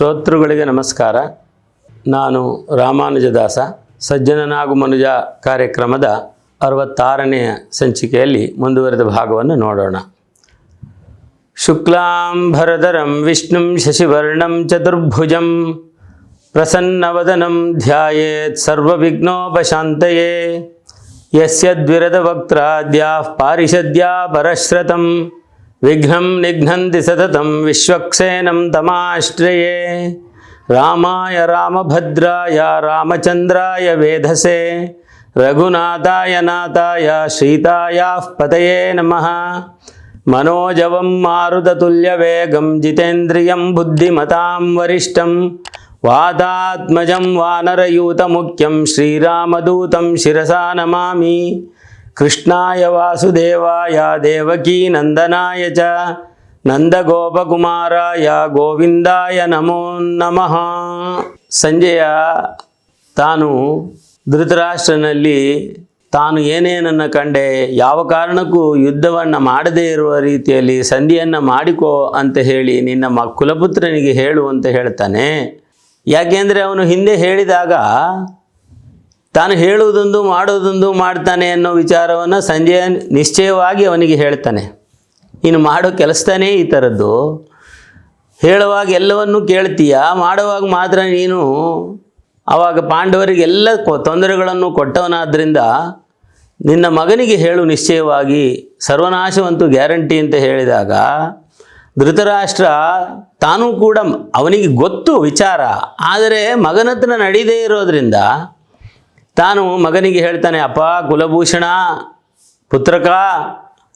ಶ್ರೋತೃಗಳಿಗೆ ನಮಸ್ಕಾರ. ನಾನು ರಾಮಾನುಜದಾಸ, ಸಜ್ಜನನಾಗು ಮನುಜ ಕಾರ್ಯಕ್ರಮದ ಅರವತ್ತಾರನೆಯ ಸಂಚಿಕೆಯಲ್ಲಿ ಮುಂದುವರೆದ ಭಾಗವನ್ನು ನೋಡೋಣ. ಶುಕ್ಲಾಂಭರಧರಂ ವಿಷ್ಣುಂ ಶಶಿವರ್ಣಂ ಚತುರ್ಭುಜಂ ಪ್ರಸನ್ನವದನಂ ಧ್ಯಾಯೇತ್ ಸರ್ವವಿಘ್ನೋಪಶಾಂತಯೇ. ಯಸ್ಯದ್ವಿರದ ದ್ವಿರದವಕ್ತ್ರಾದ್ಯಾಃ ಪಾರಿಷದ್ಯಾ ಪರಶ್ರತಂ విఘ్నం నిఘ్నంది సతతం విశ్వక్సేనం తమాశ్రయే. రామాయ రామభద్రాయ రామచంద్రాయ వేధసే. రఘునాథాయ నాథాయ సీతాయా పతయే నమ. మనోజవం మారుతతుల్యవేగం జితేంద్రియం బుద్ధిమతాం వరిష్టం. వాదాత్మజం వానరయూతముఖ్యం శ్రీరామదూతం శిరసా నమామి. ಕೃಷ್ಣಾಯ ವಾಸುದೇವಾಯ, ದೇವಕೀ ನಂದನಾಯ ಚ, ನಂದಗೋಪಕುಮಾರಾಯ ಗೋವಿಂದಾಯ ನಮೋ ನಮಃ. ಸಂಜೆಯ ತಾನು ಧೃತರಾಷ್ಟ್ರನಲ್ಲಿ ತಾನು ಏನೇನನ್ನು ಕಂಡೆ ಯಾವ ಕಾರಣಕ್ಕೂ ಯುದ್ಧವನ್ನು ಮಾಡದೇ ಇರುವ ರೀತಿಯಲ್ಲಿ ಸಂಧಿಯನ್ನು ಮಾಡಿಕೋ ಅಂತ ಹೇಳಿ ನಿನ್ನ ಮ ಕುಲಪುತ್ರನಿಗೆ ಹೇಳು ಅಂತ ಹೇಳ್ತಾನೆ. ಯಾಕೆಂದರೆ ಅವನು ಹಿಂದೆ ಹೇಳಿದಾಗ ತಾನು ಹೇಳುವುದೊಂದು ಮಾಡೋದೊಂದು ಮಾಡ್ತಾನೆ ಅನ್ನೋ ವಿಚಾರವನ್ನು ಸಂಜಯ ನಿಶ್ಚಯವಾಗಿ ಅವನಿಗೆ ಹೇಳ್ತಾನೆ. ಇನ್ನು ಮಾಡೋ ಕೆಲಸನೇ ಈ ಥರದ್ದು. ಹೇಳುವಾಗ ಎಲ್ಲವನ್ನೂ ಕೇಳ್ತೀಯ, ಮಾಡುವಾಗ ಮಾತ್ರ ನೀನು ಆವಾಗ ಪಾಂಡವರಿಗೆ ಎಲ್ಲ ತೊಂದರೆಗಳನ್ನು ಕೊಟ್ಟವನಾದ್ದರಿಂದ ನಿನ್ನ ಮಗನಿಗೆ ಹೇಳು ನಿಶ್ಚಯವಾಗಿ. ಸರ್ವನಾಶವಂತೂ ಗ್ಯಾರಂಟಿ ಅಂತ ಹೇಳಿದಾಗ ಧೃತರಾಷ್ಟ್ರ ತಾನೂ ಕೂಡ ಅವನಿಗೆ ಗೊತ್ತು ವಿಚಾರ. ಆದರೆ ಮಗನ ಹತ್ರ ನಡೀದೇ ಇರೋದ್ರಿಂದ ತಾನು ಮಗನಿಗೆ ಹೇಳ್ತಾನೆ, ಅಪ್ಪ, ಕುಲಭೂಷಣ, ಪುತ್ರಕ,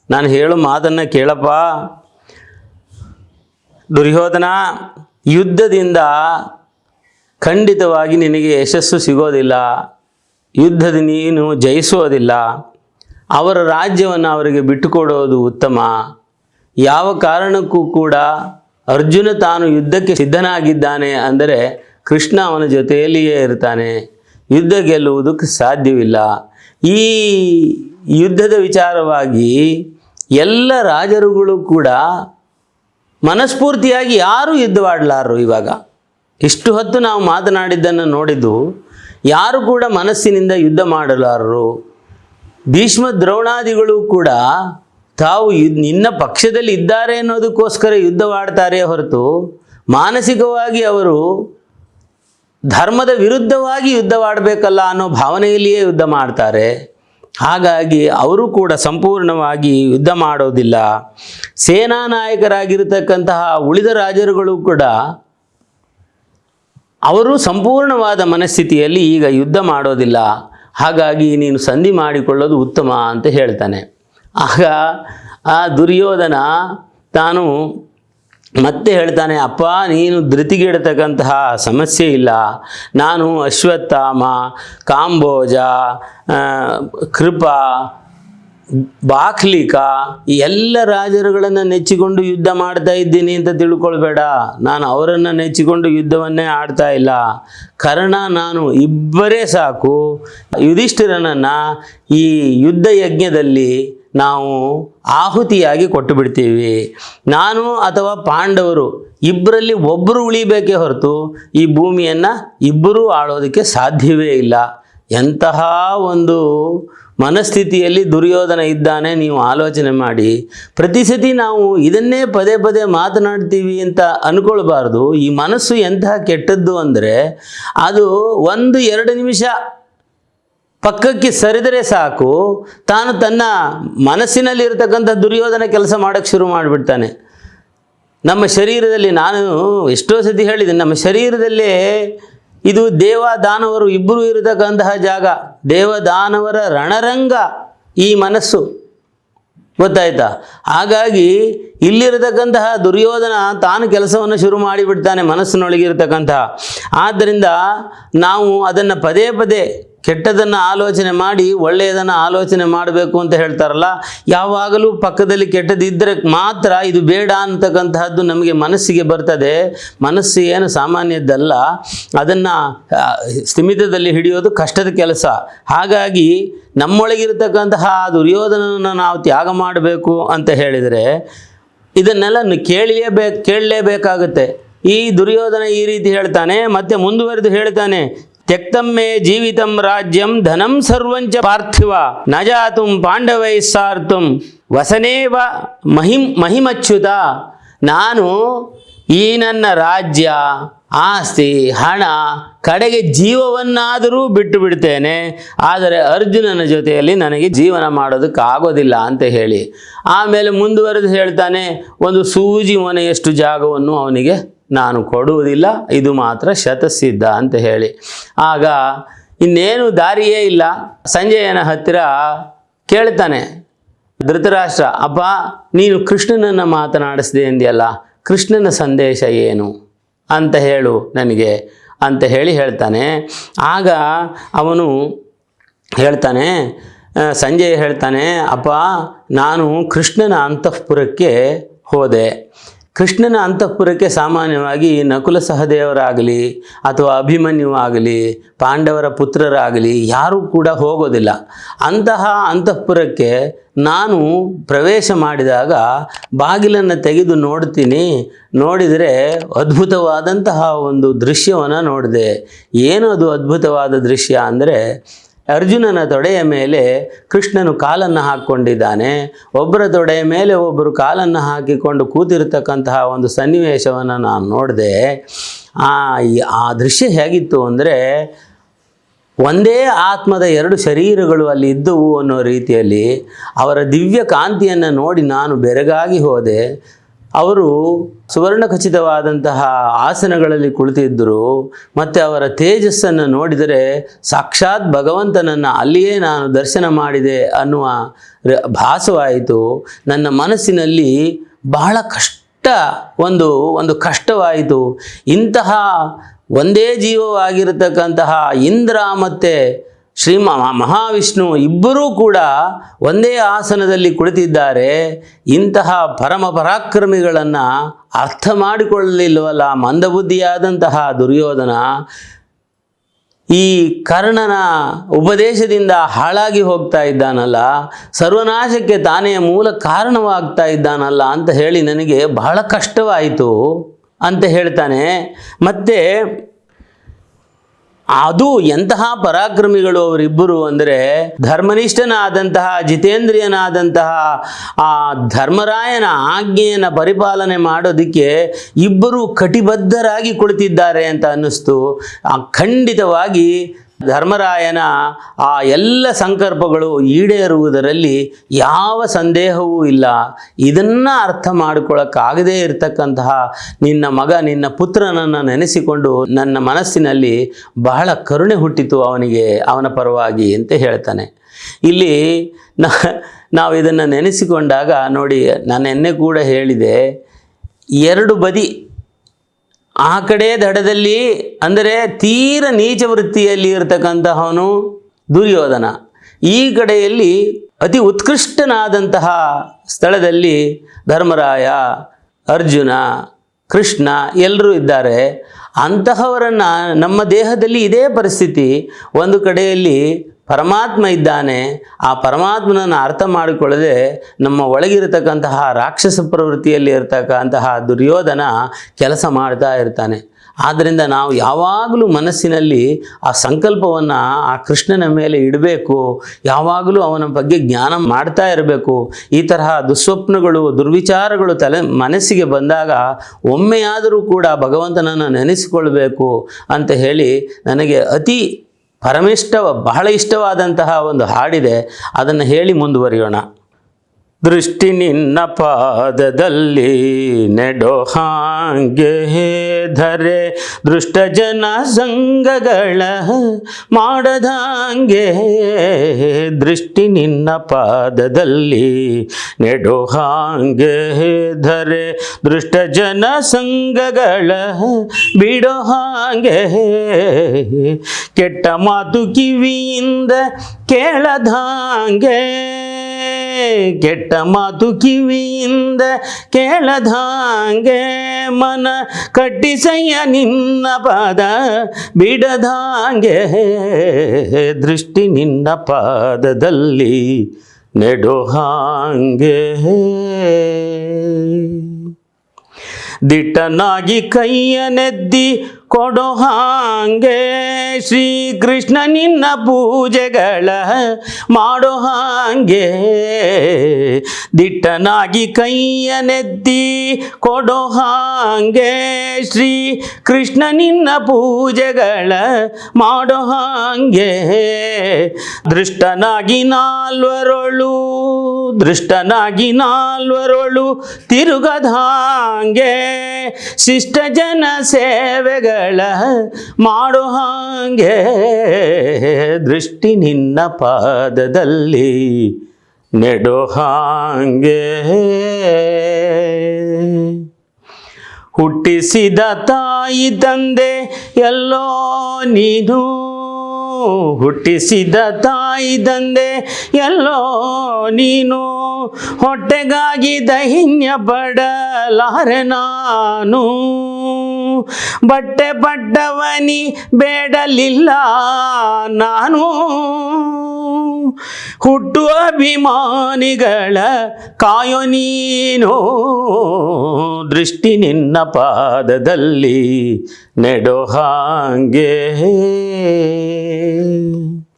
ನಾನು ಹೇಳು ಮಾತನ್ನು ಕೇಳಪ್ಪ. ದುರ್ಯೋಧನ, ಯುದ್ಧದಿಂದ ಖಂಡಿತವಾಗಿ ನಿನಗೆ ಯಶಸ್ಸು ಸಿಗೋದಿಲ್ಲ. ಯುದ್ಧದ ನೀನು ಜಯಿಸೋದಿಲ್ಲ. ಅವರ ರಾಜ್ಯವನ್ನು ಅವರಿಗೆ ಬಿಟ್ಟುಕೊಡೋದು ಉತ್ತಮ. ಯಾವ ಕಾರಣಕ್ಕೂ ಕೂಡ ಅರ್ಜುನ ತಾನು ಯುದ್ಧಕ್ಕೆ ಸಿದ್ಧನಾಗಿದ್ದಾನೆ ಅಂದರೆ ಕೃಷ್ಣ ಅವನ ಜೊತೆಯಲ್ಲಿಯೇ ಇರ್ತಾನೆ. ಯುದ್ಧ ಗೆಲ್ಲುವುದಕ್ಕೆ ಸಾಧ್ಯವಿಲ್ಲ. ಈ ಯುದ್ಧದ ವಿಚಾರವಾಗಿ ಎಲ್ಲ ರಾಜರುಗಳು ಕೂಡ ಮನಸ್ಫೂರ್ತಿಯಾಗಿ ಯಾರೂ ಯುದ್ಧವಾಡಲಾರರು ಇವಾಗ? ಇಷ್ಟು ಹೊತ್ತು ನಾವು ಮಾತನಾಡಿದ್ದನ್ನು ನೋಡಿದ್ದು ಯಾರು ಕೂಡ ಮನಸ್ಸಿನಿಂದ ಯುದ್ಧ ಮಾಡಲಾರರು? ಭೀಷ್ಮ ದ್ರೋಣಾದಿಗಳು ಕೂಡ ತಾವು ನಿನ್ನ ಪಕ್ಷದಲ್ಲಿ ಇದ್ದಾರೆ ಅನ್ನೋದಕ್ಕೋಸ್ಕರ ಯುದ್ಧವಾಡ್ತಾರೆ ಹೊರತು ಮಾನಸಿಕವಾಗಿ ಅವರು ಧರ್ಮದ ವಿರುದ್ಧವಾಗಿ ಯುದ್ಧವಾಡಬೇಕಲ್ಲ ಅನ್ನೋ ಭಾವನೆಯಲ್ಲಿಯೇ ಯುದ್ಧ ಮಾಡ್ತಾರೆ. ಹಾಗಾಗಿ ಅವರು ಕೂಡ ಸಂಪೂರ್ಣವಾಗಿ ಯುದ್ಧ ಮಾಡೋದಿಲ್ಲ. ಸೇನಾ ನಾಯಕರಾಗಿರತಕ್ಕಂತಹ ಉಳಿದ ರಾಜರುಗಳು ಕೂಡ ಅವರು ಸಂಪೂರ್ಣವಾದ ಮನಸ್ಥಿತಿಯಲ್ಲಿ ಈಗ ಯುದ್ಧ ಮಾಡೋದಿಲ್ಲ. ಹಾಗಾಗಿ ನೀನು ಸಂಧಿ ಮಾಡಿಕೊಳ್ಳೋದು ಉತ್ತಮ ಅಂತ ಹೇಳ್ತಾನೆ. ಆಗ ಆ ದುರ್ಯೋಧನ ತಾನು ಮತ್ತೆ ಹೇಳ್ತಾನೆ, ಅಪ್ಪ, ನೀನು ಧೃತಿಗೆಡತಕ್ಕಂತಹ ಸಮಸ್ಯೆ ಇಲ್ಲ. ನಾನು ಅಶ್ವತ್ಥಾಮ, ಕಾಂಬೋಜ ಕೃಪಾ, ಬಾಕ್ಲಿಕ ಈ ಎಲ್ಲ ರಾಜರುಗಳನ್ನು ನೆಚ್ಚಿಕೊಂಡು ಯುದ್ಧ ಮಾಡ್ತಾ ಇದ್ದೀನಿ ಅಂತ ತಿಳ್ಕೊಳ್ಬೇಡ. ನಾನು ಅವರನ್ನು ನೆಚ್ಚಿಕೊಂಡು ಯುದ್ಧವನ್ನೇ ಆಡ್ತಾ ಇಲ್ಲ. ಕರ್ಣ ನಾನು ಇಬ್ಬರೇ ಸಾಕು. ಯುಧಿಷ್ಠಿರನನ್ನು ಈ ಯುದ್ಧ ಯಜ್ಞದಲ್ಲಿ ನಾವು ಆಹುತಿಯಾಗಿ ಕೊಟ್ಟು ಬಿಡ್ತೀವಿ ನಾನು ಅಥವಾ ಪಾಂಡವರು ಇಬ್ಬರಲ್ಲಿ ಒಬ್ಬರು ಉಳಿಬೇಕೇ ಹೊರತು ಈ ಭೂಮಿಯನ್ನು ಇಬ್ಬರೂ ಆಳೋದಕ್ಕೆ ಸಾಧ್ಯವೇ ಇಲ್ಲ. ಎಂತಹ ಒಂದು ಮನಸ್ಥಿತಿಯಲ್ಲಿ ದುರ್ಯೋಧನ ಇದ್ದಾನೆ ನೀವು ಆಲೋಚನೆ ಮಾಡಿ. ಪ್ರತಿ ಸತಿ ನಾವು ಇದನ್ನೇ ಪದೇ ಪದೇ ಮಾತನಾಡ್ತೀವಿ ಅಂತ ಅಂದ್ಕೊಳ್ಬಾರ್ದು ಈ ಮನಸ್ಸು ಎಂತಹ ಕೆಟ್ಟದ್ದು ಅಂದರೆ ಅದು ಒಂದು ಎರಡು ನಿಮಿಷ ಪಕ್ಕಕ್ಕೆ ಸರಿದರೆ ಸಾಕು, ತಾನು ತನ್ನ ಮನಸ್ಸಿನಲ್ಲಿರತಕ್ಕಂಥ ದುರ್ಯೋಧನ ಕೆಲಸ ಮಾಡೋಕ್ಕೆ ಶುರು ಮಾಡಿಬಿಡ್ತಾನೆ. ನಮ್ಮ ಶರೀರದಲ್ಲಿ ನಾನು ಎಷ್ಟೋ ಸತಿ ಹೇಳಿದ್ದೀನಿ, ನಮ್ಮ ಶರೀರದಲ್ಲೇ ಇದು ದೇವ ದಾನವರು ಇಬ್ಬರು ಇರತಕ್ಕಂತಹ ಜಾಗ ದೇವ ದಾನವರ ರಣರಂಗ ಈ ಮನಸ್ಸು. ಗೊತ್ತಾಯ್ತಾ? ಹಾಗಾಗಿ ಇಲ್ಲಿರತಕ್ಕಂತಹ ದುರ್ಯೋಧನ ತಾನು ಕೆಲಸವನ್ನು ಶುರು ಮಾಡಿಬಿಡ್ತಾನೆ ಮನಸ್ಸಿನೊಳಗಿರತಕ್ಕಂತಹ. ಆದ್ದರಿಂದ ನಾವು ಅದನ್ನು ಪದೇ ಪದೇ ಕೆಟ್ಟದನ್ನು ಆಲೋಚನೆ ಮಾಡಿ ಒಳ್ಳೆಯದನ್ನು ಆಲೋಚನೆ ಮಾಡಬೇಕು ಅಂತ ಹೇಳ್ತಾರಲ್ಲ, ಯಾವಾಗಲೂ ಪಕ್ಕದಲ್ಲಿ ಕೆಟ್ಟದಿದ್ದರೆ ಮಾತ್ರ ಇದು ಬೇಡ ಅಂತಕ್ಕಂತಹದ್ದು ನಮಗೆ ಮನಸ್ಸಿಗೆ ಬರ್ತದೆ. ಮನಸ್ಸು ಏನು ಸಾಮಾನ್ಯದ್ದಲ್ಲ, ಅದನ್ನು ಸ್ಥಿಮಿತದಲ್ಲಿ ಹಿಡಿಯೋದು ಕಷ್ಟದ ಕೆಲಸ. ಹಾಗಾಗಿ ನಮ್ಮೊಳಗಿರತಕ್ಕಂತಹ ಆ ದುರ್ಯೋಧನನ್ನು ನಾವು ತ್ಯಾಗ ಮಾಡಬೇಕು ಅಂತ ಹೇಳಿದರೆ, ಇದನ್ನೆಲ್ಲ ಕೇಳಲೇಬೇಕು ಕೇಳಲೇಬೇಕಾಗುತ್ತೆ. ಈ ದುರ್ಯೋಧನ ಈ ರೀತಿ ಹೇಳ್ತಾನೆ, ಮತ್ತೆ ಮುಂದುವರೆದು ಹೇಳ್ತಾನೆ ತ್ಯಕ್ತಮ್ಮೆ ಜೀವಿತಂ ರಾಜ್ಯಂ ಧನಂ ಸರ್ವಂಚ ಪಾರ್ಥಿವ ನ ಜಾತುಂ ಪಾಂಡವೈ ಸಾರ್ತುಂ ವಸನೇವ ಮಹಿಂ ಮಹಿಮಚ್ಯುತ ನಾನು ಈ ನನ್ನ ರಾಜ್ಯ, ಆಸ್ತಿ, ಹಣ, ಕಡೆಗೆ ಜೀವವನ್ನಾದರೂ ಬಿಟ್ಟು ಬಿಡ್ತೇನೆ, ಆದರೆ ಅರ್ಜುನನ ಜೊತೆಯಲ್ಲಿ ನನಗೆ ಜೀವನ ಮಾಡೋದಕ್ಕಾಗೋದಿಲ್ಲ ಅಂತ ಹೇಳಿ. ಆಮೇಲೆ ಮುಂದುವರೆದು ಹೇಳ್ತಾನೆ, ಒಂದು ಸೂಜಿ ಮನೆಯಷ್ಟು ಜಾಗವನ್ನು ಅವನಿಗೆ ನಾನು ಕೊಡುವುದಿಲ್ಲ, ಇದು ಮಾತ್ರ ಶತಸಿದ್ಧ ಅಂತ ಹೇಳಿ. ಆಗ ಇನ್ನೇನು ದಾರಿಯೇ ಇಲ್ಲ. ಸಂಜಯನ ಹತ್ತಿರ ಕೇಳ್ತಾನೆ, ಧೃತರಾಷ್ಟ್ರ ಅಪ್ಪ ನೀನು ಕೃಷ್ಣನನ್ನು ಮಾತನಾಡಿಸಿದೆ ಎಂದಿಯಲ್ಲ ಕೃಷ್ಣನ ಸಂದೇಶ ಏನು? ಅಂತ ಹೇಳು ನನಗೆ, ಅಂತ ಹೇಳಿ ಹೇಳ್ತಾನೆ. ಆಗ ಅವನು ಹೇಳ್ತಾನೆ ಸಂಜಯ ಹೇಳ್ತಾನೆ ಅಪ್ಪ ನಾನು ಕೃಷ್ಣನ ಅಂತಃಪುರಕ್ಕೆ ಹೋದೆ. ಕೃಷ್ಣನ ಅಂತಃಪುರಕ್ಕೆ ಸಾಮಾನ್ಯವಾಗಿ ನಕುಲ ಸಹದೇವರಾಗಲಿ ಅಥವಾ ಅಭಿಮನ್ಯು ಆಗಲಿ ಪಾಂಡವರ ಪುತ್ರರಾಗಲಿ ಯಾರೂ ಕೂಡ ಹೋಗೋದಿಲ್ಲ. ಅಂತಹ ಅಂತಃಪುರಕ್ಕೆ ನಾನು ಪ್ರವೇಶ ಮಾಡಿದಾಗ ಬಾಗಿಲನ್ನು ತೆಗೆದು ನೋಡ್ತೀನಿ. ನೋಡಿದರೆ ಅದ್ಭುತವಾದಂತಹ ಒಂದು ದೃಶ್ಯವನ್ನು ನೋಡಿದೆ. ಏನು ಅದು ಅದ್ಭುತವಾದ ದೃಶ್ಯ ಅಂದರೆ ಅರ್ಜುನನ ತೊಡೆಯ ಮೇಲೆ ಕೃಷ್ಣನು ಕಾಲನ್ನು ಹಾಕ್ಕೊಂಡಿದ್ದಾನೆ. ಒಬ್ಬರ ತೊಡೆಯ ಮೇಲೆ ಒಬ್ಬರು ಕಾಲನ್ನು ಹಾಕಿಕೊಂಡು ಕೂತಿರ್ತಕ್ಕಂತಹ ಒಂದು ಸನ್ನಿವೇಶವನ್ನು ನಾನು ನೋಡಿದೆ. ಆ ಆ ದೃಶ್ಯ ಹೇಗಿತ್ತು ಅಂದರೆ ಒಂದೇ ಆತ್ಮದ ಎರಡು ಶರೀರಗಳು ಅಲ್ಲಿ ಇದ್ದವು ಅನ್ನೋ ರೀತಿಯಲ್ಲಿ ಅವರ ದಿವ್ಯ ಕಾಂತಿಯನ್ನು ನೋಡಿ ನಾನು ಬೆರಗಾಗಿ ಹೋದೆ. ಅವರು ಸುವರ್ಣ ಖಚಿತವಾದಂತಹ ಆಸನಗಳಲ್ಲಿ ಕುಳಿತಿದ್ದರು, ಮತ್ತು ಅವರ ತೇಜಸ್ಸನ್ನು ನೋಡಿದರೆ ಸಾಕ್ಷಾತ್ ಭಗವಂತನನ್ನು ಅಲ್ಲಿಯೇ ನಾನು ದರ್ಶನ ಮಾಡಿದೆ ಅನ್ನುವ ಭಾಸವಾಯಿತು. ನನ್ನ ಮನಸ್ಸಿನಲ್ಲಿ ಬಹಳ ಕಷ್ಟ, ಒಂದು ಒಂದು ಕಷ್ಟವಾಯಿತು. ಇಂತಹ ಒಂದೇ ಜೀವವಾಗಿರತಕ್ಕಂತಹ ಇಂದ್ರ ಮತ್ತು ಶ್ರೀ ಮಹಾವಿಷ್ಣು ಇಬ್ಬರೂ ಕೂಡ ಒಂದೇ ಆಸನದಲ್ಲಿ ಕುಳಿತಿದ್ದಾರೆ. ಇಂತಹ ಪರಮ ಪರಾಕ್ರಮಿಗಳನ್ನು ಅರ್ಥ ಮಾಡಿಕೊಳ್ಳಲಿಲ್ಲವಲ್ಲ, ಮಂದಬುದ್ಧಿಯಾದಂತಹ ದುರ್ಯೋಧನ. ಈ ಕರ್ಣನ ಉಪದೇಶದಿಂದ ಹಾಳಾಗಿ ಹೋಗ್ತಾ ಇದ್ದಾನಲ್ಲ, ಸರ್ವನಾಶಕ್ಕೆ ತಾನೇ ಮೂಲ ಕಾರಣವಾಗ್ತಾ ಇದ್ದಾನಲ್ಲ ಅಂತ ಹೇಳಿ ನನಗೆ ಬಹಳ ಕಷ್ಟವಾಯಿತು ಅಂತ ಹೇಳ್ತಾನೆ. ಮತ್ತೆ ಅದು ಎಂತಹ ಪರಾಕ್ರಮಿಗಳು ಅವರಿಬ್ಬರು ಅಂದರೆ ಧರ್ಮನಿಷ್ಠನಾದಂತಹ, ಜಿತೇಂದ್ರಿಯನಾದಂತಹ, ಆ ಧರ್ಮರಾಯನ ಆಜ್ಞೆಯನ್ನು ಪರಿಪಾಲನೆ ಮಾಡೋದಕ್ಕೆ ಇಬ್ಬರು ಕಟಿಬದ್ಧರಾಗಿ ಕುಳಿತಿದ್ದಾರೆ ಅಂತ ಅನ್ನಿಸ್ತು. ಖಂಡಿತವಾಗಿ ಧರ್ಮರಾಯನ ಆ ಎಲ್ಲ ಸಂಕಲ್ಪಗಳು ಈಡೇರುವುದರಲ್ಲಿ ಯಾವ ಸಂದೇಹವೂ ಇಲ್ಲ. ಇದನ್ನು ಅರ್ಥ ಮಾಡಿಕೊಳ್ಳೋಕ್ಕಾಗದೇ ಇರತಕ್ಕಂತಹ ನಿನ್ನ ಮಗ, ನಿನ್ನ ಪುತ್ರನನ್ನು ನೆನೆಸಿಕೊಂಡು ನನ್ನ ಮನಸ್ಸಿನಲ್ಲಿ ಬಹಳ ಕರುಣೆ ಹುಟ್ಟಿತು ಅವನಿಗೆ, ಅವನ ಪರವಾಗಿ ಅಂತ ಹೇಳ್ತಾನೆ. ಇಲ್ಲಿ ನಾವು ಇದನ್ನು ನೆನೆಸಿಕೊಂಡಾಗ ನೋಡಿ ನಾನು ಎನ್ನೆ ಕೂಡ ಹೇಳಿದೆ, ಎರಡು ಬದಿ ಆ ಕಡೆ ದಡದಲ್ಲಿ ಅಂದರೆ ತೀರ ನೀಚ ವೃತ್ತಿಯಲ್ಲಿ ಇರತಕ್ಕಂತಹವನು ದುರ್ಯೋಧನ. ಈ ಕಡೆಯಲ್ಲಿ ಅತಿ ಉತ್ಕೃಷ್ಟನಾದಂತಹ ಸ್ಥಳದಲ್ಲಿ ಧರ್ಮರಾಯ, ಅರ್ಜುನ, ಕೃಷ್ಣ ಎಲ್ಲರೂ ಇದ್ದಾರೆ. ಅಂತಹವರನ್ನು ನಮ್ಮ ದೇಹದಲ್ಲಿ ಇದೇ ಪರಿಸ್ಥಿತಿ. ಒಂದು ಕಡೆಯಲ್ಲಿ ಪರಮಾತ್ಮ ಇದ್ದಾನೆ, ಆ ಪರಮಾತ್ಮನನ್ನು ಅರ್ಥ ಮಾಡಿಕೊಳ್ಳದೆ ನಮ್ಮ ಒಳಗಿರತಕ್ಕಂತಹ ರಾಕ್ಷಸ ಪ್ರವೃತ್ತಿಯಲ್ಲಿ ಇರತಕ್ಕಂತಹ ದುರ್ಯೋಧನ ಕೆಲಸ ಮಾಡ್ತಾ ಇರ್ತಾನೆ. ಆದ್ದರಿಂದ ನಾವು ಯಾವಾಗಲೂ ಮನಸ್ಸಿನಲ್ಲಿ ಆ ಸಂಕಲ್ಪವನ್ನು ಆ ಕೃಷ್ಣನ ಮೇಲೆ ಇಡಬೇಕು, ಯಾವಾಗಲೂ ಅವನ ಬಗ್ಗೆ ಜ್ಞಾನ ಮಾಡ್ತಾ ಇರಬೇಕು. ಈ ತರಹ ದುಸ್ವಪ್ನಗಳು, ದುರ್ವಿಚಾರಗಳು ತಲೆ ಮನಸ್ಸಿಗೆ ಬಂದಾಗ ಒಮ್ಮೆಯಾದರೂ ಕೂಡ ಭಗವಂತನನ್ನು ನೆನೆಸಿಕೊಳ್ಬೇಕು ಅಂತ ಹೇಳಿ ನನಗೆ ಅತಿ ಪರಮಿಷ್ಟ ಬಹಳ ಇಷ್ಟವಾದಂತಹ ಒಂದು ಹಾಡಿದೆ. ಅದನ್ನು ಹೇಳಿ ಮುಂದುವರಿಯೋಣ. ದೃಷ್ಟಿ ನಿನ್ನ ಪಾದದಲ್ಲಿ ನೆಡೋ ಹಾಂಗೆ ಧರೆ ದೃಷ್ಟ ಜನ ಸಂಘಗಳ ಮಾಡದಂಗೆ ದೃಷ್ಟಿ ನಿನ್ನ ಪಾದದಲ್ಲಿ ನೆಡೋ ಹಾಂಗೆ ಧರೆ ದೃಷ್ಟ ಜನ ಸಂಘಗಳ ಬಿಡೋ ಹಾಂಗೆ ಕೆಟ್ಟ ಮಾತು ಕಿವಿಯಿಂದ ಕೇಳದಂಗೆ ಕೆಟ್ಟ ಮಾತು ಕಿವಿಯಿಂದ ಕೇಳದಾಂಗೆ ಮನ ಕಟ್ಟಿಸಯ್ಯ ನಿನ್ನ ಪಾದ, ಬಿಡದಾಂಗೆ ದೃಷ್ಟಿ ನಿನ್ನ ಪಾದದಲ್ಲಿ ನೆಡೋ ಹಾಂಗೆ. ದಿಟ್ಟನಾಗಿ ಕೈಯನೆದ್ದಿ ಕೊಡೋ ಹಾಂಗೆ ಶ್ರೀಕೃಷ್ಣ ನಿನ್ನ ಪೂಜೆಗಳ ಮಾಡೋ ಹಾಂಗೆ. ದಿಟ್ಟನಾಗಿ ಕೈಯನೆತ್ತಿ ಕೊಡೋ ಹಾಂಗೆ ಶ್ರೀ ಕೃಷ್ಣ ನಿನ್ನ ಪೂಜೆಗಳ ಮಾಡೋ ಹಾಂಗೆ. ದೃಷ್ಟನಾಗಿ ನಾಲ್ವರೊಳು ದೃಷ್ಟನಾಗಿ ನಾಲ್ವರೊಳು ತಿರುಗದಾಂಗೆ ಶಿಷ್ಟ ಜನ ಸೇವೆಗಳ ಮಾಡೋ ಹಾಂಗೆ ದೃಷ್ಟಿ ನಿನ್ನ ಪಾದದಲ್ಲಿ ನೆಡೋ ಹಾಂಗೆ. ಹುಟ್ಟಿಸಿದ ತಾಯಿ ತಂದೆ ಎಲ್ಲೋ ನೀನು ಹುಟ್ಟಿಸಿದ ತಾಯಿ ದಂದೆ ಎಲ್ಲೋ ನೀನು ಹೊಟ್ಟೆಗಾಗಿ ದಹಿನ್ಯ ಪಡಲಾರೆ ನಾನು. ಬಟ್ಟೆ ಬಡ್ಡವನಿ ಬೇಡಲಿಲ್ಲ ನಾನು. ಹುಟ್ಟು ಅಭಿಮಾನಿಗಳ ಕಾಯೋ ನೀನು? ದೃಷ್ಟಿ ನಿನ್ನ ಪಾದದಲ್ಲಿ ನೆಡೋ ಹಾಂಗೆ.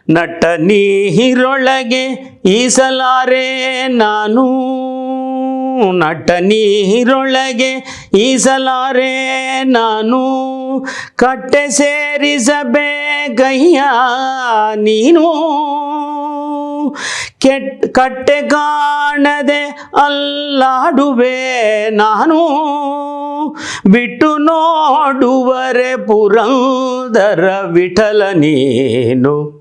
ನಟ ನೀರೊಳಗೆ ಈಸಲಾರೆ ನಾನು. ನಟ ನೀರೊಳಗೆ ಈಸಲಾರೆ ನಾನು. ಕಟ್ಟೆ ಸೇರಿಸಬೇಕಯ್ಯ ನೀನು. ಕೆಟ್ಟ ಕಟ್ಟೆ ಕಾಣದೆ ಅಲ್ಲಾಡುವೆ ನಾನು. ಬಿಟ್ಟು ನೋಡುವರೆ ಪುರಂದರ ವಿಠಲ ನೀನು.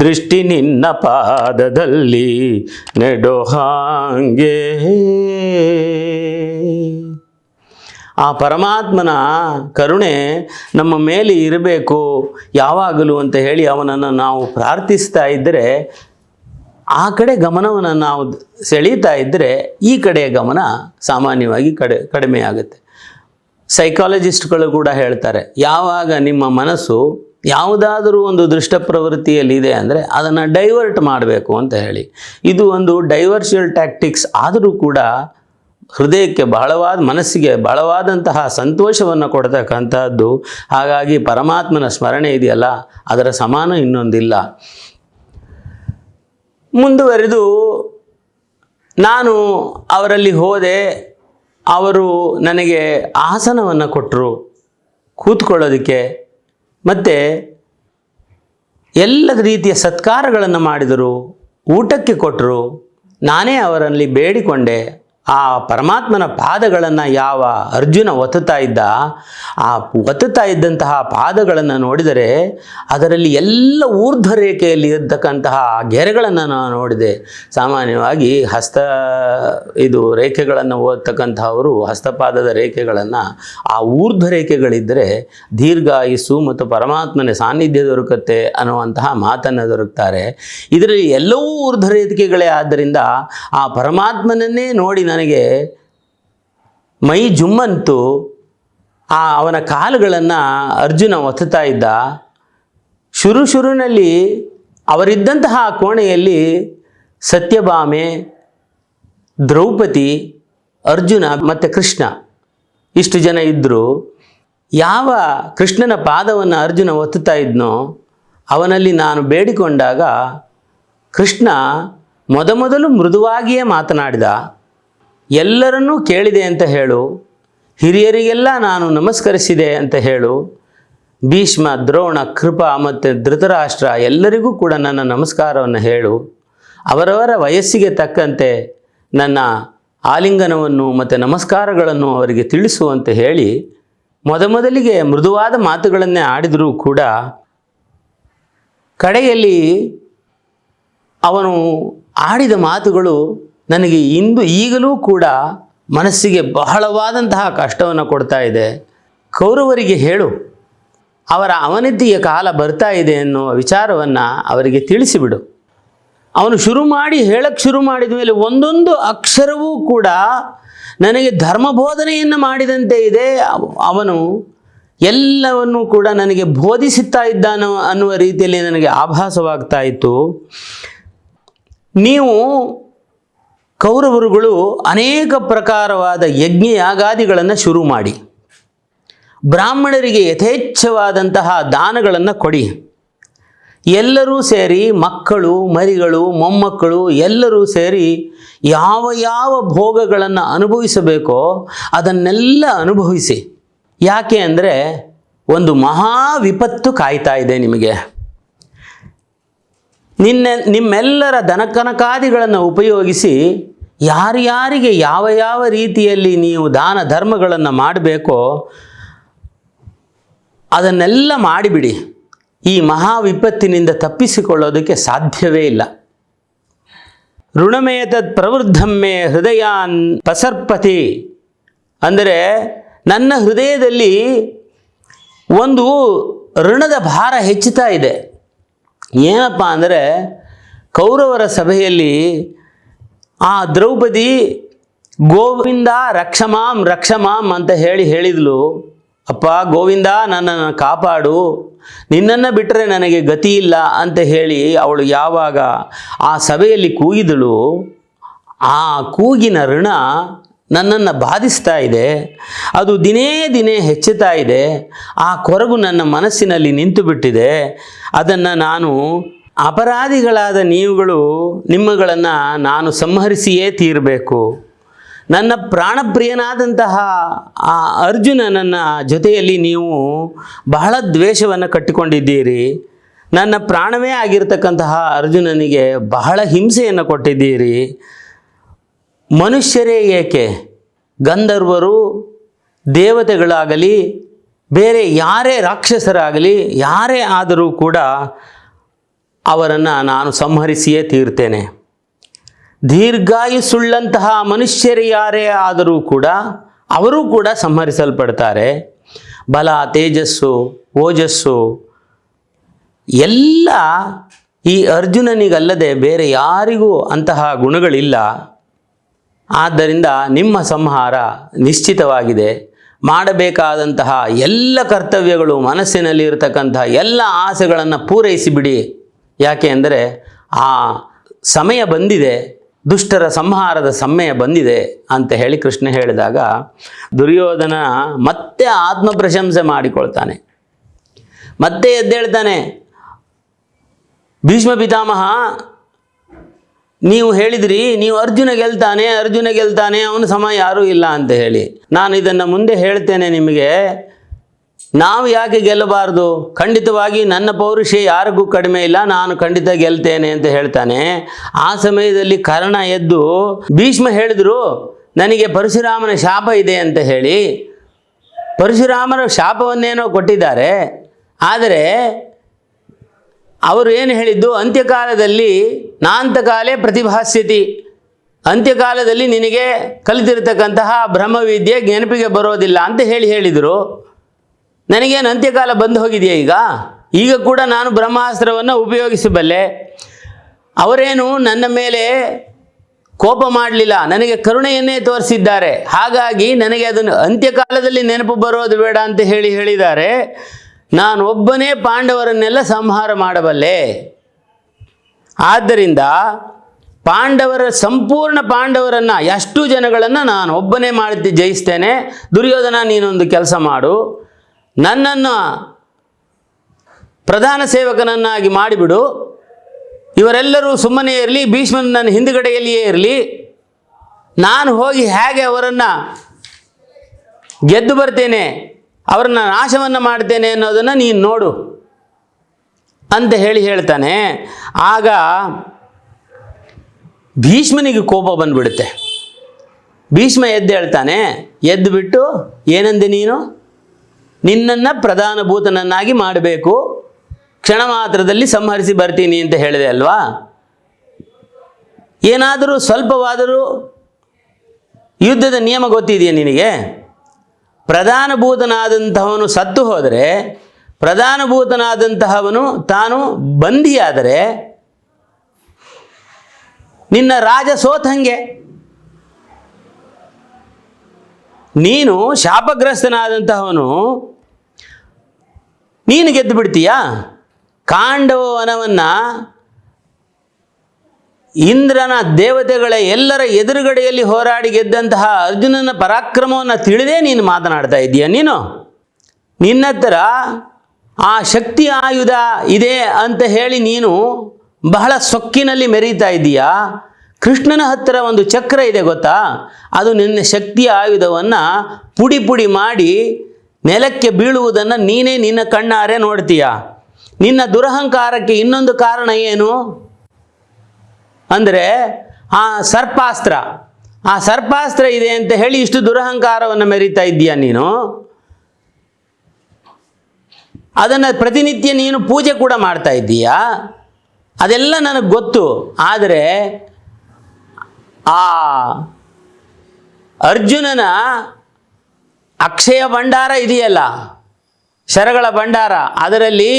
ದೃಷ್ಟಿ ನಿನ್ನ ಪಾದದಲ್ಲಿ ನೆಡೋ ಹಾಂಗೆ. ಆ ಪರಮಾತ್ಮನ ಕರುಣೆ ನಮ್ಮ ಮೇಲೆ ಇರಬೇಕು ಯಾವಾಗಲೂ ಅಂತ ಹೇಳಿ ಅವನನ್ನು ನಾವು ಪ್ರಾರ್ಥಿಸ್ತಾ ಇದ್ದರೆ ಆ ಕಡೆ ಗಮನವನ್ನು ನಾವು ಸೆಳೀತಾ ಇದ್ದರೆ ಈ ಕಡೆಯ ಗಮನ ಸಾಮಾನ್ಯವಾಗಿ ಕಡೆ ಕಡಿಮೆಯಾಗುತ್ತೆ ಸೈಕಾಲಜಿಸ್ಟ್ಗಳು ಕೂಡ ಹೇಳ್ತಾರೆ, ಯಾವಾಗ ನಿಮ್ಮ ಮನಸ್ಸು ಯಾವುದಾದರೂ ಒಂದು ದೃಷ್ಟ ಪ್ರವೃತ್ತಿಯಲ್ಲಿದೆ ಅಂದರೆ ಅದನ್ನು ಡೈವರ್ಟ್ ಮಾಡಬೇಕು ಅಂತ ಹೇಳಿ. ಇದು ಒಂದು ಡೈವರ್ಷಿಯಲ್ ಟ್ಯಾಕ್ಟಿಕ್ಸ್ ಆದರೂ ಕೂಡ ಹೃದಯಕ್ಕೆ ಬಹಳವಾದ, ಮನಸ್ಸಿಗೆ ಬಹಳವಾದಂತಹ ಸಂತೋಷವನ್ನು ಕೊಡ್ತಕ್ಕಂಥದ್ದು ಹಾಗಾಗಿ ಪರಮಾತ್ಮನ ಸ್ಮರಣೆ ಇದೆಯಲ್ಲ, ಅದರ ಸಮಾನ ಇನ್ನೊಂದಿಲ್ಲ. ಮುಂದುವರೆದು ನಾನು ಅವರಲ್ಲಿ ಹೋದೆ, ಅವರು ನನಗೆ ಆಸನವನ್ನು ಕೊಟ್ಟರು ಕೂತ್ಕೊಳ್ಳೋದಕ್ಕೆ. ಮತ್ತು ಎಲ್ಲ ರೀತಿಯ ಸತ್ಕಾರಗಳನ್ನು ಮಾಡಿದರು, ಊಟಕ್ಕೆ ಕೊಟ್ಟರು ನಾನೇ ಅವರಲ್ಲಿ ಬೇಡಿಕೊಂಡೆ. ಆ ಪರಮಾತ್ಮನ ಪಾದಗಳನ್ನು ಯಾವ ಅರ್ಜುನ ಒತ್ತುತ್ತಾ ಇದ್ದ, ಆ ಒತ್ತುತ್ತಾ ಇದ್ದಂತಹ ಪಾದಗಳನ್ನು ನೋಡಿದರೆ ಅದರಲ್ಲಿ ಎಲ್ಲ ಊರ್ಧ್ವ ರೇಖೆಯಲ್ಲಿ ಇರತಕ್ಕಂತಹ ಗೆರೆಗಳನ್ನು ನಾನು ನೋಡಿದೆ. ಸಾಮಾನ್ಯವಾಗಿ ಹಸ್ತ, ಇದು ರೇಖೆಗಳನ್ನು ಓದ್ತಕ್ಕಂತಹವರು ಹಸ್ತಪಾದದ ರೇಖೆಗಳನ್ನು ಆ ಊರ್ಧ್ವ ರೇಖೆಗಳಿದ್ದರೆ ದೀರ್ಘಾಯುಸ್ಸು ಮತ್ತು ಪರಮಾತ್ಮನ ಸಾನ್ನಿಧ್ಯ ದೊರಕುತ್ತೆ ಅನ್ನುವಂತಹ ಮಾತನ್ನು ದೊರಕ್ತಾರೆ. ಇದರಲ್ಲಿ ಎಲ್ಲವೂ ಊರ್ಧ್ವ ರೇಖೆಗಳೇ ಆದ್ದರಿಂದ ಆ ಪರಮಾತ್ಮನನ್ನೇ ನೋಡಿ ನನಗೆ ಮೈ ಜುಮ್ಮಂತು ಆ ಅವನ ಕಾಲುಗಳನ್ನು ಅರ್ಜುನ ಒತ್ತುತ್ತಾ ಇದ್ದ. ಶುರು ಶುರುನಲ್ಲಿ ಅವರಿದ್ದಂತಹ ಕೋಣೆಯಲ್ಲಿ ಸತ್ಯಭಾಮೆ, ದ್ರೌಪದಿ, ಅರ್ಜುನ ಮತ್ತು ಕೃಷ್ಣ ಇಷ್ಟು ಜನ ಇದ್ದರು ಯಾವ ಕೃಷ್ಣನ ಪಾದವನ್ನು ಅರ್ಜುನ ಒತ್ತುತ್ತಾ ಇದ್ನೋ ಅವನಲ್ಲಿ ನಾನು ಬೇಡಿಕೊಂಡಾಗ ಕೃಷ್ಣ ಮೊದಮೊದಲು ಮೃದುವಾಗಿಯೇ ಮಾತನಾಡಿದ. ಎಲ್ಲರನ್ನೂ ಕೇಳಿದೆ ಅಂತ ಹೇಳು, ಹಿರಿಯರಿಗೆಲ್ಲ ನಾನು ನಮಸ್ಕರಿಸಿದೆ ಅಂತ ಹೇಳು, ಭೀಷ್ಮ, ದ್ರೋಣ, ಕೃಪ ಮತ್ತು ಧೃತರಾಷ್ಟ್ರ ಎಲ್ಲರಿಗೂ ಕೂಡ ನನ್ನ ನಮಸ್ಕಾರವನ್ನು ಹೇಳು. ಅವರವರ ವಯಸ್ಸಿಗೆ ತಕ್ಕಂತೆ ನನ್ನ ಆಲಿಂಗನವನ್ನು ಮತ್ತು ನಮಸ್ಕಾರಗಳನ್ನು ಅವರಿಗೆ ತಿಳಿಸುವಂತೆ ಹೇಳಿ ಮೊದಮೊದಲಿಗೆ ಮೃದುವಾದ ಮಾತುಗಳನ್ನೇ ಆಡಿದರೂ ಕೂಡ ಕಡೆಯಲ್ಲಿ ಅವನು ಆಡಿದ ಮಾತುಗಳು ನನಗೆ ಇಂದು ಈಗಲೂ ಕೂಡ ಮನಸ್ಸಿಗೆ ಬಹಳವಾದಂತಹ ಕಷ್ಟವನ್ನು ಕೊಡ್ತಾ ಇದೆ. ಕೌರವರಿಗೆ ಹೇಳು. ಅವರ ಅವನತಿಯ ಕಾಲ ಬರ್ತಾ ಇದೆ ಎನ್ನುವ ವಿಚಾರವನ್ನು ಅವರಿಗೆ ತಿಳಿಸಿಬಿಡು. ಅವನು ಶುರು ಮಾಡಿ ಹೇಳಕ್ಕೆ ಶುರು ಮಾಡಿದ ಮೇಲೆ ಒಂದೊಂದು ಅಕ್ಷರವೂ ಕೂಡ ನನಗೆ ಧರ್ಮಬೋಧನೆಯನ್ನು ಮಾಡಿದಂತೆ ಇದೆ. ಅವ- ಅವನು ಎಲ್ಲವನ್ನೂ ಕೂಡ ನನಗೆ ಬೋಧಿಸುತ್ತಾ ಇದ್ದಾನೋ ಅನ್ನುವ ರೀತಿಯಲ್ಲಿ ನನಗೆ ಆಭಾಸವಾಗ್ತಾ ಇತ್ತು. ನೀವು ಕೌರವರುಗಳು ಅನೇಕ ಪ್ರಕಾರವಾದ ಯಜ್ಞ ಯಾಗಾದಿಗಳನ್ನು ಶುರು ಮಾಡಿ. ಬ್ರಾಹ್ಮಣರಿಗೆ ಯಥೇಚ್ಛವಾದಂತಹ ದಾನಗಳನ್ನು ಕೊಡಿ. ಎಲ್ಲರೂ ಸೇರಿ ಮಕ್ಕಳು, ಮರಿಗಳು, ಮೊಮ್ಮಕ್ಕಳು ಎಲ್ಲರೂ ಸೇರಿ ಯಾವ ಯಾವ ಭೋಗಗಳನ್ನು ಅನುಭವಿಸಬೇಕೋ ಅದನ್ನೆಲ್ಲ ಅನುಭವಿಸಿ. ಯಾಕೆ ಅಂದರೆ ಒಂದು ಮಹಾ ವಿಪತ್ತು ಕಾಯ್ತಾ ಇದೆ ನಿಮಗೆ. ನಿನ್ನೆ, ನಿಮ್ಮೆಲ್ಲರ ದನಕನಕಾದಿಗಳನ್ನು ಉಪಯೋಗಿಸಿ ಯಾರ್ಯಾರಿಗೆ ಯಾವ ಯಾವ ರೀತಿಯಲ್ಲಿ ನೀವು ದಾನ ಧರ್ಮಗಳನ್ನು ಮಾಡಬೇಕೋ ಅದನ್ನೆಲ್ಲ ಮಾಡಿಬಿಡಿ. ಈ ಮಹಾ ವಿಪತ್ತಿನಿಂದ ತಪ್ಪಿಸಿಕೊಳ್ಳೋದಕ್ಕೆ ಸಾಧ್ಯವೇ ಇಲ್ಲ. ಋಣಮೇ ತತ್ ಪ್ರವೃದ್ಧಮ್ಮೆ ಹೃದಯಾನ್ ಪಸರ್ಪತಿ. ಅಂದರೆ ನನ್ನ ಹೃದಯದಲ್ಲಿ ಒಂದು ಋಣದ ಭಾರ ಹೆಚ್ಚುತ್ತಾ ಇದೆ. ಏನಪ್ಪ ಅಂದರೆ ಕೌರವರ ಸಭೆಯಲ್ಲಿ ಆ ದ್ರೌಪದಿ ಗೋವಿಂದ ರಕ್ಷಮಾಂ ರಕ್ಷಮಾಂ ಅಂತ ಹೇಳಿ ಹೇಳಿದ್ಲು. ಅಪ್ಪ, ಗೋವಿಂದ, ನನ್ನನ್ನು ಕಾಪಾಡು. ನಿನ್ನನ್ನು ಬಿಟ್ಟರೆ ನನಗೆ ಗತಿ ಇಲ್ಲ ಅಂತ ಹೇಳಿ ಅವಳು ಯಾವಾಗ ಆ ಸಭೆಯಲ್ಲಿ ಕೂಗಿದಳು, ಆ ಕೂಗಿನ ಋಣ ನನ್ನನ್ನು ಬಾಧಿಸ್ತಾ ಇದೆ, ಅದು ದಿನೇ ದಿನೇ ಹೆಚ್ಚುತ್ತಾ ಇದೆ, ಆ ಕೊರಗು ನನ್ನ ಮನಸ್ಸಿನಲ್ಲಿ ನಿಂತು ಬಿಟ್ಟಿದೆ ಅದನ್ನು ನಾನು ಅಪರಾಧಿಗಳಾದ ನೀವುಗಳು ನಿಮ್ಮಗಳನ್ನು ನಾನು ಸಂಹರಿಸಿಯೇ ತೀರಬೇಕು. ನನ್ನ ಪ್ರಾಣಪ್ರಿಯನಾದಂತಹ ಆ ಅರ್ಜುನನನ್ನ ಜೊತೆಯಲ್ಲಿ ನೀವು ಬಹಳ ದ್ವೇಷವನ್ನು ಕಟ್ಟಿಕೊಂಡಿದ್ದೀರಿ. ನನ್ನ ಪ್ರಾಣವೇ ಆಗಿರತಕ್ಕಂತಹ ಅರ್ಜುನನಿಗೆ ಬಹಳ ಹಿಂಸೆಯನ್ನು ಕೊಟ್ಟಿದ್ದೀರಿ. ಮನುಷ್ಯರೇ ಏಕೆ? ಗಂಧರ್ವರು ದೇವತೆಗಳಾಗಲಿ, ಬೇರೆ ಯಾರೇ ರಾಕ್ಷಸರಾಗಲಿ, ಯಾರೇ ಆದರೂ ಕೂಡ ಅವರನ್ನು ನಾನು ಸಂಹರಿಸಿಯೇ ತೀರ್ತೇನೆ. ದೀರ್ಘಾಯುಸುಳ್ಳಂತಹ ಮನುಷ್ಯರು ಯಾರೇ ಆದರೂ ಕೂಡ ಅವರೂ ಕೂಡ ಸಂಹರಿಸಲ್ಪಡ್ತಾರೆ. ಬಲ, ತೇಜಸ್ಸು, ಓಜಸ್ಸು, ಎಲ್ಲ ಈ ಅರ್ಜುನನಿಗಲ್ಲದೆ ಬೇರೆ ಯಾರಿಗೂ ಅಂತಹ ಗುಣಗಳಿಲ್ಲ. ಆದ್ದರಿಂದ ನಿಮ್ಮ ಸಂಹಾರ ನಿಶ್ಚಿತವಾಗಿದೆ. ಮಾಡಬೇಕಾದಂತಹ ಎಲ್ಲ ಕರ್ತವ್ಯಗಳು ಮನಸ್ಸಿನಲ್ಲಿ ಇರತಕ್ಕಂತಹ ಎಲ್ಲ ಆಸೆಗಳನ್ನು ಪೂರೈಸಿಬಿಡಿ ಯಾಕೆ ಅಂದರೆ ಆ ಸಮಯ ಬಂದಿದೆ, ದುಷ್ಟರ ಸಂಹಾರದ ಸಮಯ ಬಂದಿದೆ ಅಂತ ಹೇಳಿ ಕೃಷ್ಣ ಹೇಳಿದಾಗ ದುರ್ಯೋಧನ ಮತ್ತೆ ಆತ್ಮ ಪ್ರಶಂಸೆ ಮಾಡಿಕೊಳ್ತಾನೆ. ಮತ್ತೆ ಎದ್ದೇಳ್ತಾನೆ, ಭೀಷ್ಮ ಪಿತಾಮಹ ನೀವು ಹೇಳಿದ್ರಿ, ನೀವು ಅರ್ಜುನ ಗೆಲ್ತಾನೆ ಅರ್ಜುನ ಗೆಲ್ತಾನೆ, ಅವನ ಸಮ ಯಾರೂ ಇಲ್ಲ ಅಂತ ಹೇಳಿ. ನಾನು ಇದನ್ನು ಮುಂದೆ ಹೇಳ್ತೇನೆ ನಿಮಗೆ. ನಾವು ಯಾಕೆ ಗೆಲ್ಲಬಾರ್ದು? ಖಂಡಿತವಾಗಿ ನನ್ನ ಪೌರುಷೆ ಯಾರಿಗೂ ಕಡಿಮೆ ಇಲ್ಲ, ನಾನು ಖಂಡಿತ ಗೆಲ್ತೇನೆ ಅಂತ ಹೇಳ್ತಾನೆ. ಆ ಸಮಯದಲ್ಲಿ ಕರ್ಣ ಎದ್ದು, ಭೀಷ್ಮ ಹೇಳಿದ್ರು, ನನಗೆ ಪರಶುರಾಮನ ಶಾಪ ಇದೆ ಅಂತ ಹೇಳಿ. ಪರಶುರಾಮನ ಶಾಪವನ್ನೇನೋ ಕೊಟ್ಟಿದ್ದಾರೆ. ಆದರೆ, ಅವರು ಏನು ಹೇಳಿದ್ದು? ಅಂತ್ಯಕಾಲದಲ್ಲಿ ನಾಂತಕಾಲೇ ಪ್ರತಿಭಾಸ್ಯತಿ. ಅಂತ್ಯಕಾಲದಲ್ಲಿ ನಿನಗೆ ಕಲಿತಿರ್ತಕ್ಕಂತಹ ಬ್ರಹ್ಮವಿದ್ಯೆ ನೆನಪಿಗೆ ಬರೋದಿಲ್ಲ ಅಂತ ಹೇಳಿ ಹೇಳಿದರು. ನನಗೇನು ಅಂತ್ಯಕಾಲ ಬಂದು ಹೋಗಿದೆಯಾ ಈಗ? ಈಗ ಕೂಡ ನಾನು ಬ್ರಹ್ಮಾಸ್ತ್ರವನ್ನು ಉಪಯೋಗಿಸಬಲ್ಲೆ. ಅವರೇನು ನನ್ನ ಮೇಲೆ ಕೋಪ ಮಾಡಲಿಲ್ಲ, ನನಗೆ ಕರುಣೆಯನ್ನೇ ತೋರಿಸಿದ್ದಾರೆ. ಹಾಗಾಗಿ ನನಗೆ ಅದನ್ನು ಅಂತ್ಯಕಾಲದಲ್ಲಿ ನೆನಪು ಬರೋದು ಬೇಡ ಅಂತ ಹೇಳಿ ಹೇಳಿದ್ದಾರೆ. ನಾನು ಒಬ್ಬನೇ ಪಾಂಡವರನ್ನೆಲ್ಲ ಸಂಹಾರ ಮಾಡಬಲ್ಲೆ. ಆದ್ದರಿಂದ ಪಾಂಡವರ ಸಂಪೂರ್ಣ ಪಾಂಡವರನ್ನು ಎಷ್ಟು ಜನಗಳನ್ನು ನಾನು ಒಬ್ಬನೇ ಮಾಡಿ ಜಯಿಸ್ತೇನೆ. ದುರ್ಯೋಧನ, ನೀನೊಂದು ಕೆಲಸ ಮಾಡು. ನನ್ನನ್ನು ಪ್ರಧಾನ ಸೇವಕನನ್ನಾಗಿ ಮಾಡಿಬಿಡು. ಇವರೆಲ್ಲರೂ ಸುಮ್ಮನೆ ಇರಲಿ, ಭೀಷ್ಮನ ನನ್ನ ಹಿಂದುಗಡೆಯಲ್ಲಿಯೇ ಇರಲಿ. ನಾನು ಹೋಗಿ ಹೇಗೆ ಅವರನ್ನು ಗೆದ್ದು ಬರ್ತೇನೆ, ಅವರನ್ನು ನಾಶವನ್ನು ಮಾಡ್ತೇನೆ ಅನ್ನೋದನ್ನು ನೀನು ನೋಡು. ಅಂತ ಹೇಳಿ ಹೇಳ್ತಾನೆ, ಆಗ ಭೀಷ್ಮನಿಗೆ ಕೋಪ ಬಂದ್ಬಿಡುತ್ತೆ. ಭೀಷ್ಮ ಎದ್ದು ಹೇಳ್ತಾನೆ, ಎದ್ದು ಬಿಟ್ಟು ಏನಂದೆ ನೀನು? ನಿನ್ನನ್ನು ಪ್ರಧಾನಭೂತನನ್ನಾಗಿ ಮಾಡಬೇಕು. ಕ್ಷಣ ಮಾತ್ರದಲ್ಲಿ ಸಂಹರಿಸಿ ಬರ್ತೀನಿ ಅಂತ ಹೇಳಿದೆ ಅಲ್ವಾ? ಏನಾದರೂ ಸ್ವಲ್ಪವಾದರೂ ಯುದ್ಧದ ನಿಯಮ ಗೊತ್ತಿದೆಯಾ ನಿನಗೆ? ಪ್ರಧಾನಭೂತನಾದಂತಹವನು ಸತ್ತು ಹೋದರೆ ಪ್ರಧಾನಭೂತನಾದಂತಹವನು ತಾನು ಬಂದಿಯಾದರೆ ನಿನ್ನ ರಾಜ ಸೋತಂಗೆ ನೀನು ಶಾಪಗ್ರಸ್ತನಾದಂತಹವನು ನೀನು ಗೆದ್ದು ಬಿಡ್ತೀಯಾ? ಕಾಂಡವ ವನವನ್ನು ಇಂದ್ರನ ದೇವತೆಗಳ ಎಲ್ಲರ ಎದುರುಗಡೆಯಲ್ಲಿ ಹೋರಾಡಿ ಗೆದ್ದಂತಹ ಅರ್ಜುನನ ಪರಾಕ್ರಮವನ್ನು ತಿಳಿದೇ ನೀನು ಮಾತನಾಡ್ತಾ ಇದ್ದೀಯ ನೀನು? ನಿನ್ನ ಹತ್ರ ಆ ಶಕ್ತಿ ಆಯುಧ ಇದೆ ಅಂತ ಹೇಳಿ ನೀನು ಬಹಳ ಸೊಕ್ಕಿನಲ್ಲಿ ಮೆರೀತಾ ಇದ್ದೀಯಾ? ಕೃಷ್ಣನ ಹತ್ತಿರ ಒಂದು ಚಕ್ರ ಇದೆ ಗೊತ್ತಾ? ಅದು ನಿನ್ನ ಶಕ್ತಿ ಆಯುಧವನ್ನು ಪುಡಿ ಪುಡಿ ಮಾಡಿ ನೆಲಕ್ಕೆ ಬೀಳುವುದನ್ನು ನೀನೇ ನಿನ್ನ ಕಣ್ಣಾರೆ ನೋಡ್ತೀಯ? ನಿನ್ನ ದುರಹಂಕಾರಕ್ಕೆ ಇನ್ನೊಂದು ಕಾರಣ ಏನು? ಅಂದರೆ ಆ ಸರ್ಪಾಸ್ತ್ರ. ಆ ಸರ್ಪಾಸ್ತ್ರ ಇದೆ ಅಂತ ಹೇಳಿ ಇಷ್ಟು ದುರಹಂಕಾರವನ್ನು ಮೆರೀತಾ ಇದ್ದೀಯಾ ನೀನು? ಅದನ್ನು ಪ್ರತಿನಿತ್ಯ ನೀನು ಪೂಜೆ ಕೂಡ ಮಾಡ್ತಾ ಇದ್ದೀಯಾ? ಅದೆಲ್ಲ ನನಗೆ ಗೊತ್ತು. ಆದರೆ ಆ ಅರ್ಜುನನ ಅಕ್ಷಯ ಭಂಡಾರ ಇದೆಯಲ್ಲ, ಶರಗಳ ಭಂಡಾರ, ಅದರಲ್ಲಿ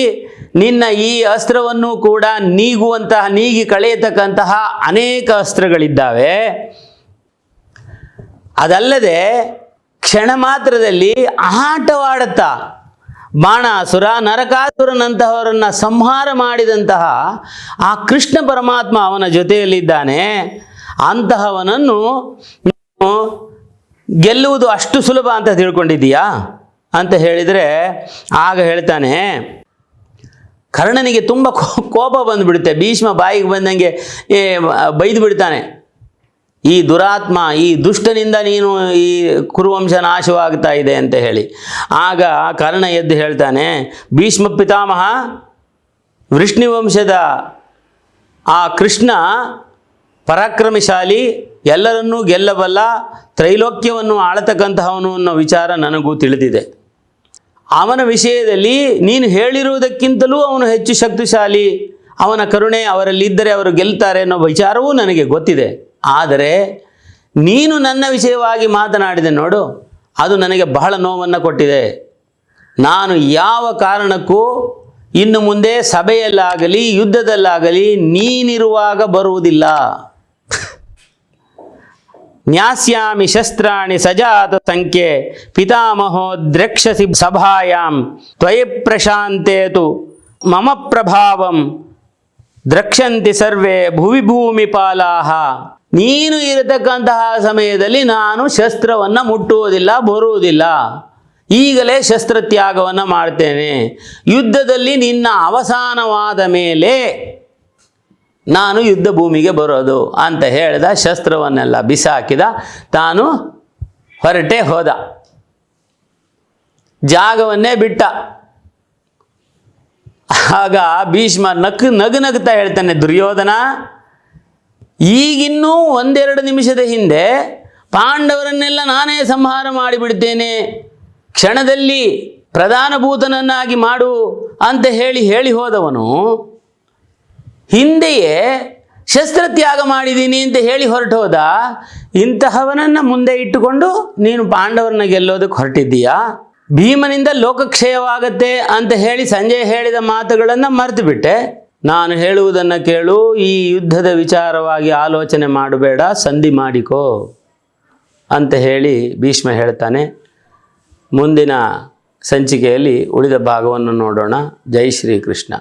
ನಿನ್ನ ಈ ಅಸ್ತ್ರವನ್ನು ಕೂಡ ನೀಗುವಂತಹ, ನೀಗಿ ಕಳೆಯತಕ್ಕಂತಹ ಅನೇಕ ಅಸ್ತ್ರಗಳಿದ್ದಾವೆ. ಅದಲ್ಲದೆ ಕ್ಷಣ ಮಾತ್ರದಲ್ಲಿ ಆಟವಾಡುತ್ತಾ ಬಾಣಾಸುರ, ನರಕಾಸುರನಂತಹವರನ್ನ ಸಂಹಾರ ಮಾಡಿದಂತಹ ಆ ಕೃಷ್ಣ ಪರಮಾತ್ಮ ಅವನ ಜೊತೆಯಲ್ಲಿದ್ದಾನೆ. ಅಂತಹವನನ್ನು ನೀನು ಗೆಲ್ಲುವುದು ಅಷ್ಟು ಸುಲಭ ಅಂತ ತಿಳ್ಕೊಂಡಿದ್ದೀಯಾ? ಅಂತ ಹೇಳಿದರೆ ಆಗ ಹೇಳ್ತಾನೆ, ಕರ್ಣನಿಗೆ ತುಂಬ ಕೋಪ ಬಂದುಬಿಡುತ್ತೆ. ಭೀಷ್ಮ ಬಾಯಿಗೆ ಬಂದಂಗೆ ಬೈದು ಬಿಡ್ತಾನೆ. ಈ ದುರಾತ್ಮ, ಈ ದುಷ್ಟನಿಂದ ನೀನು ಈ ಕುರುವಂಶ ನಾಶವಾಗ್ತಾ ಇದೆ ಅಂತ ಹೇಳಿ. ಆಗ ಕರ್ಣ ಎದ್ದು ಹೇಳ್ತಾನೆ, ಭೀಷ್ಮ ಪಿತಾಮಹ ವೃಷ್ಣಿವಂಶದ ಆ ಕೃಷ್ಣ ಪರಾಕ್ರಮಶಾಲಿ, ಎಲ್ಲರನ್ನೂ ಗೆಲ್ಲಬಲ್ಲ, ತ್ರೈಲೋಕ್ಯವನ್ನು ಆಳತಕ್ಕಂತಹವನು ಅನ್ನೋ ವಿಚಾರ ನನಗೂ ತಿಳಿದಿದೆ. ಅವನ ವಿಷಯದಲ್ಲಿ ನೀನು ಹೇಳಿರುವುದಕ್ಕಿಂತಲೂ ಅವನು ಹೆಚ್ಚು ಶಕ್ತಿಶಾಲಿ. ಅವನ ಕರುಣೆ ಅವರಲ್ಲಿದ್ದರೆ ಅವರು ಗೆಲ್ತಾರೆ ಅನ್ನೋ ವಿಚಾರವೂ ನನಗೆ ಗೊತ್ತಿದೆ. ಆದರೆ ನೀನು ನನ್ನ ವಿಷಯವಾಗಿ ಮಾತನಾಡಿದೆ ನೋಡು, ಅದು ನನಗೆ ಬಹಳ ನೋವನ್ನು ಕೊಟ್ಟಿದೆ. ನಾನು ಯಾವ ಕಾರಣಕ್ಕೂ ಇನ್ನು ಮುಂದೆ ಸಭೆಯಲ್ಲಾಗಲಿ, ಯುದ್ಧದಲ್ಲಾಗಲಿ ನೀನಿರುವಾಗ ಬರುವುದಿಲ್ಲ. ನ್ಯಾಸ್ಯಾಮಿ ಶಸ್ತ್ರಾಣಿ ಸಜಾತ ಸಂಖ್ಯೆ ಪಿತಾಮಹೋ ದ್ರಕ್ಷಸಿ ಸಭಾಯಾಂ ತ್ವಯಿ ಪ್ರಶಾಂತೇತು ಮಮ ಪ್ರಭಾವಂ ದ್ರಕ್ಷಂತಿ ಸರ್ವೇ ಭುವಿ ಭೂಮಿ ಪಾಲಾಹ. ನೀನು ಇರತಕ್ಕಂತಹ ಸಮಯದಲ್ಲಿ ನಾನು ಶಸ್ತ್ರವನ್ನು ಮುಟ್ಟುವುದಿಲ್ಲ, ಬರುವುದಿಲ್ಲ. ಈಗಲೇ ಶಸ್ತ್ರತ್ಯಾಗವನ್ನು ಮಾಡ್ತೇನೆ. ಯುದ್ಧದಲ್ಲಿ ನಿನ್ನ ಅವಸಾನವಾದ ಮೇಲೆ ನಾನು ಯುದ್ಧ ಭೂಮಿಗೆ ಬರೋದು ಅಂತ ಹೇಳಿದ, ಶಸ್ತ್ರವನ್ನೆಲ್ಲ ಬಿಸಾಕಿದ, ತಾನು ಹೊರಟೆ ಹೋದ. ಜಾಗವನ್ನೇ ಬಿಟ್ಟ. ಆಗ ಭೀಷ್ಮ ನಕ್ ನಗು ನಗ್ತಾ ಹೇಳ್ತಾನೆ, ದುರ್ಯೋಧನ ಈಗಿನ್ನೂ ಒಂದೆರಡು ನಿಮಿಷದ ಹಿಂದೆ ಪಾಂಡವರನ್ನೆಲ್ಲ ನಾನೇ ಸಂಹಾರ ಮಾಡಿಬಿಡ್ತೇನೆ. ಕ್ಷಣದಲ್ಲಿ ಪ್ರಧಾನಭೂತನನ್ನಾಗಿ ಮಾಡು ಅಂತ ಹೇಳಿ ಹೇಳಿ ಹೋದವನು. ಹಿಂದೆಯೇ ಶಸ್ತ್ರತ್ಯಾಗ ಮಾಡಿದ್ದೀನಿ ಅಂತ ಹೇಳಿ ಹೊರಟೋದ. ಇಂತಹವನನ್ನು ಮುಂದೆ ಇಟ್ಟುಕೊಂಡು ನೀನು ಪಾಂಡವರನ್ನ ಗೆಲ್ಲೋದಕ್ಕೆ ಹೊರಟಿದ್ದೀಯಾ? ಭೀಮನಿಂದ ಲೋಕಕ್ಷಯವಾಗತ್ತೆ ಅಂತ ಹೇಳಿ ಸಂಜಯ್ ಹೇಳಿದ ಮಾತುಗಳನ್ನು ಮರೆತು ಬಿಟ್ಟೆ ನಾನು ಹೇಳುವುದನ್ನು ಕೇಳು, ಈ ಯುದ್ಧದ ವಿಚಾರವಾಗಿ ಆಲೋಚನೆ ಮಾಡಬೇಡ, ಸಂಧಿ ಮಾಡಿಕೋ ಅಂತ ಹೇಳಿ ಭೀಷ್ಮ ಹೇಳ್ತಾನೆ. ಮುಂದಿನ ಸಂಚಿಕೆಯಲ್ಲಿ ಉಳಿದ ಭಾಗವನ್ನು ನೋಡೋಣ. ಜೈ ಶ್ರೀಕೃಷ್ಣ.